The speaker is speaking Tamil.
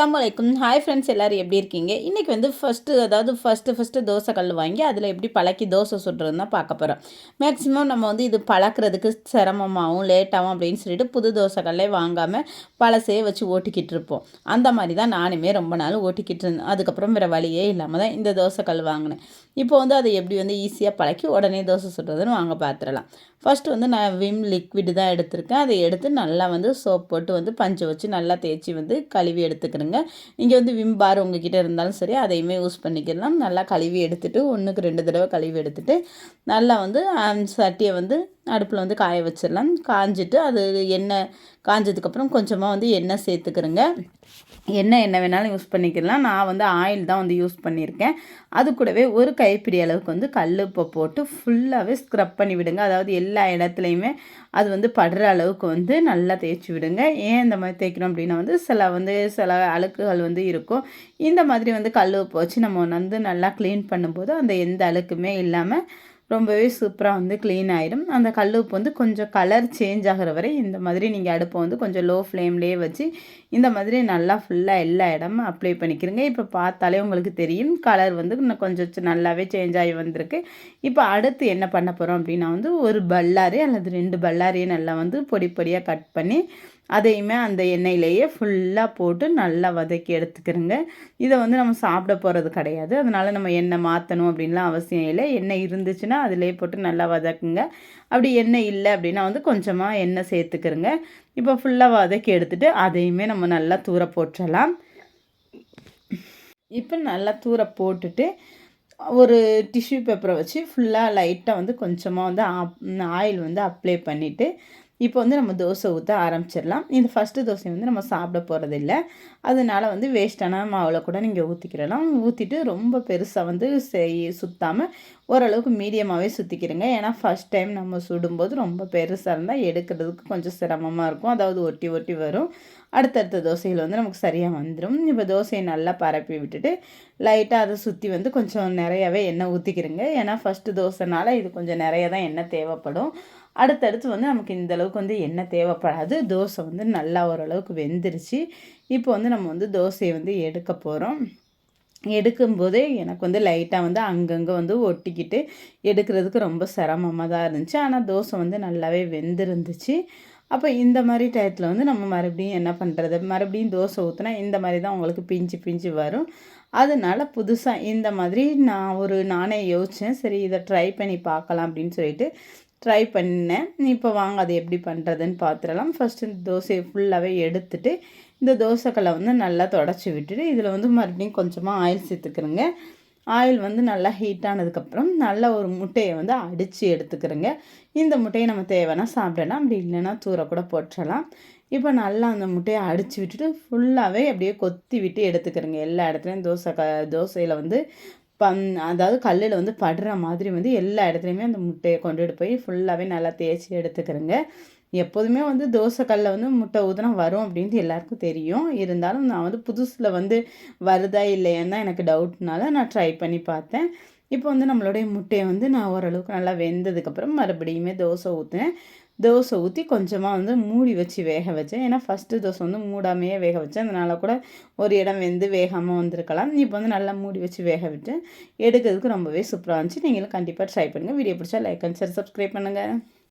அஸ்லாம் வலைக்கும் ஹாய் ஃப்ரெண்ட்ஸ் எல்லோரும் எப்படி இருக்கீங்க? இன்றைக்கி வந்து ஃபஸ்ட்டு அதாவது ஃபஸ்ட்டு ஃபஸ்ட்டு தோசை கல் வாங்கி அதில் எப்படி பழக்கி தோசை சுட்டுறதுன்னு தான் பார்க்க போகிறோம் மேக்ஸிமம் நம்ம வந்து இது பழக்கிறதுக்கு சிரமமாகவும் லேட்டாகவும் அப்படின்னு சொல்லிட்டு புது தோசை கல்லே வாங்காமல் பழசே வச்சு ஓட்டிக்கிட்டு இருப்போம். அந்த மாதிரி தான் நானுமே ரொம்ப நாள் ஓட்டிக்கிட்டு இருந்தேன். அதுக்கப்புறம் வேறு வழியே இல்லாமல் தான் இந்த தோசை கல் வாங்கினேன். இப்போ வந்து அதை எப்படி வந்து ஈஸியாக பழக்கி உடனே தோசை சுடுறதுன்னு வாங்க பார்த்துடலாம் ஃபஸ்ட்டு வந்து நான் விம் லிக்விட் தான் எடுத்திருக்கேன். அதை எடுத்து நல்லா வந்து சோப் போட்டு வந்து பஞ்சை வச்சு நல்லா தேய்ச்சி வந்து கழுவி எடுத்துக்கிறேங்க. இங்கே வந்து விம் பார் உங்ககிட்ட இருந்தாலும் சரி அதையுமே யூஸ் பண்ணிக்கலாம். நல்லா கழுவி எடுத்துகிட்டு ஒன்றுக்கு ரெண்டு தடவை கழுவி எடுத்துகிட்டு நல்லா வந்து சட்டியை வந்து அடுப்பில் வந்து காய வச்சிடலாம். காஞ்சிட்டு அது எண்ணெய் காஞ்சதுக்கப்புறம் கொஞ்சமாக வந்து எண்ணெய் சேர்த்துக்கிறேங்க. எண்ணெய் என்ன வேணாலும் யூஸ் பண்ணிக்கலாம். நான் வந்து ஆயில் தான் வந்து யூஸ் பண்ணியிருக்கேன். அது கூடவே ஒரு கைப்பிடி அளவுக்கு வந்து கல் உப்பை போட்டு ஃபுல்லாகவே ஸ்க்ரப் பண்ணி விடுங்க. அதாவது எல்லா இடத்துலையுமே அது வந்து படுற அளவுக்கு வந்து நல்லா தேய்ச்சி விடுங்க. ஏன் இந்த மாதிரி தேய்க்கணும் அப்படின்னா வந்து சில வந்து சில அழுக்குகள் வந்து இருக்கும். இந்த மாதிரி வந்து கல் உப்பு வச்சு நம்ம வந்து நல்லா க்ளீன் பண்ணும்போது அந்த எந்த அழுக்குமே இல்லாமல் ரொம்பவே சூப்பராக வந்து க்ளீன் ஆகிடும் அந்த கல் உப்பு வந்து கொஞ்சம் கலர் சேஞ்ச் ஆகிற வரை இந்த மாதிரி நீங்கள் அடுப்பை வந்து கொஞ்சம் லோ ஃப்ளேம்லேயே வச்சு இந்த மாதிரி நல்லா ஃபுல்லாக எல்லா இடமும் அப்ளை பண்ணிக்கிறீங்க இப்போ பார்த்தாலே உங்களுக்கு தெரியும். கலர் வந்து இன்னும் கொஞ்சம் நல்லாவே சேஞ்ச் ஆகி வந்திருக்கு. இப்போ அடுத்து என்ன பண்ண போகிறோம் அப்படின்னா வந்து ஒரு பல்லாரி அல்லது ரெண்டு பல்லாரியை நல்லா வந்து பொடி பொடியாக கட் பண்ணி அதையுமே அந்த எண்ணெயிலேயே ஃபுல்லாக போட்டு நல்லா வதக்கி எடுத்துக்கிறோங்க. இதை வந்து நம்ம சாப்பிட போகிறது கிடையாது. அதனால் நம்ம எண்ணெய் மாற்றணும் அப்படின்லாம் அவசியம் இல்லை. எண்ணெய் இருந்துச்சுன்னா அதிலே போட்டு நல்லா வதக்குங்க. அப்படி எண்ணெய் இல்லை அப்படின்னா வந்து கொஞ்சமாக எண்ணெய் சேர்த்துக்கிறோங்க. இப்போ ஃபுல்லாக வதக்கி எடுத்துகிட்டு அதையுமே நம்ம நல்லா தூர போட்டுடலாம் இப்போ நல்லா தூர போட்டுட்டு ஒரு டிஷ்யூ பேப்பரை வச்சு ஃபுல்லாக லைட்டாக வந்து கொஞ்சமாக வந்து ஆயில் வந்து அப்ளை பண்ணிவிட்டு இப்போ வந்து நம்ம தோசை ஊற்ற ஆரம்பிச்சிடலாம். இந்த ஃபஸ்ட்டு தோசை வந்து நம்ம சாப்பிட போகிறதில்ல அதனால் வந்து வேஸ்ட்டான மாவில் கூட நீங்கள் ஊற்றிக்கிறலாம் ஊற்றிட்டு ரொம்ப பெருசாக வந்து செய் சுற்றாமல் ஓரளவுக்கு மீடியமாகவே சுற்றிக்கிறேங்க ஏன்னா ஃபஸ்ட் டைம் நம்ம சுடும்போது ரொம்ப பெருசாக இருந்தால் எடுக்கிறதுக்கு கொஞ்சம் சிரமமாக இருக்கும். அதாவது ஒட்டி ஒட்டி வரும். அடுத்தடுத்த தோசைகள் வந்து நமக்கு சரியாக வந்துடும் இப்போ தோசையை நல்லா பரப்பி விட்டுட்டு லைட்டாக அதை சுற்றி வந்து கொஞ்சம் நிறையாவே எண்ணெய் ஊற்றிக்கிறேங்க ஏன்னா ஃபஸ்ட்டு தோசைனால இது கொஞ்சம் நிறைய தான் எண்ணெய் தேவைப்படும். அடுத்தடுத்து வந்து நமக்கு இந்த அளவுக்கு வந்து எண்ணெய் தேவைப்படாது. தோசை வந்து நல்லா ஓரளவுக்கு வெந்துருச்சு. இப்போ வந்து நம்ம வந்து தோசையை வந்து எடுக்க போகிறோம் எடுக்கும்போதே எனக்கு வந்து லைட்டாக வந்து அங்கங்கே வந்து ஒட்டிக்கிட்டு எடுக்கிறதுக்கு ரொம்ப சிரமமாக தான் இருந்துச்சு. ஆனால் தோசை வந்து நல்லாவே வெந்திருந்துச்சு. அப்போ இந்த மாதிரி டயத்தில் வந்து நம்ம மறுபடியும் என்ன பண்ணுறது மறுபடியும் தோசை ஊற்றினா இந்த மாதிரி தான் உங்களுக்கு பிஞ்சு பிஞ்சு வரும். அதனால் புதுசாக இந்த மாதிரி நான் ஒரு நானே யோசித்தேன் சரி இதை ட்ரை பண்ணி பார்க்கலாம் அப்படின்னு சொல்லிட்டு ட்ரை பண்ணேன். இப்போ வாங்க அதை எப்படி பண்ணுறதுன்னு பார்த்துடலாம் ஃபஸ்ட்டு இந்த தோசையை ஃபுல்லாகவே எடுத்துட்டு இந்த தோசைக்கல்லை வந்து நல்லா தொடச்சி விட்டுட்டு இதில் வந்து மறுபடியும் கொஞ்சமாக ஆயில் சேர்த்துக்கிறேங்க. ஆயில் வந்து நல்லா ஹீட் ஆனதுக்கப்புறம் நல்ல ஒரு முட்டையை வந்து அடித்து எடுத்துக்கிறேங்க. இந்த முட்டையை நம்ம தேவைன்னா சாப்பிடலாம் அப்படி இல்லைன்னா தூர கூட போட்டுடலாம் இப்போ நல்லா அந்த முட்டையை அடித்து விட்டுட்டு ஃபுல்லாகவே அப்படியே கொத்தி விட்டு எடுத்துக்கிறேங்க. எல்லா இடத்துலையும் தோசை க தோசையில் வந்து பம் அதாவது கல்லில் வந்து படுற மாதிரி வந்து எல்லா இடத்துலையுமே அந்த முட்டையை கொண்டுட்டு போய் ஃபுல்லாகவே நல்லா தேய்ச்சி எடுத்துக்கிறேங்க. எப்போதுமே வந்து தோசை கல்லில் வந்து முட்டை ஊதுனா வரும் அப்படின்ட்டு எல்லாருக்கும் தெரியும். இருந்தாலும் நான் வந்து புதுசில் வந்து வருதா இல்லையான்னு தான் எனக்கு டவுட்னால நான் ட்ரை பண்ணி பார்த்தேன். இப்போ வந்து நம்மளுடைய முட்டையை வந்து நான் ஓரளவுக்கு நல்லா வெந்ததுக்கப்புறம் மறுபடியுமே தோசை ஊற்றுனேன் தோசை ஊற்றி கொஞ்சமாக வந்து மூடி வச்சு வேக வச்சேன். ஏன்னா ஃபஸ்ட்டு தோசை வந்து மூடாமையே வேக வச்சேன். அதனால் கூட ஒரு இடம் வெந்து வேகாமல் வந்திருக்கலாம். இப்போ வந்து நல்லா மூடி வச்சு வேக விட்டு எடுக்கிறதுக்கு ரொம்பவே சூப்பராக இருந்துச்சு. நீங்களும் கண்டிப்பாக ட்ரை பண்ணுங்கள் வீடியோ பிடிச்சா லைக் அண்ட் ஷேர் சப்ஸ்கிரைப் பண்ணுங்கள்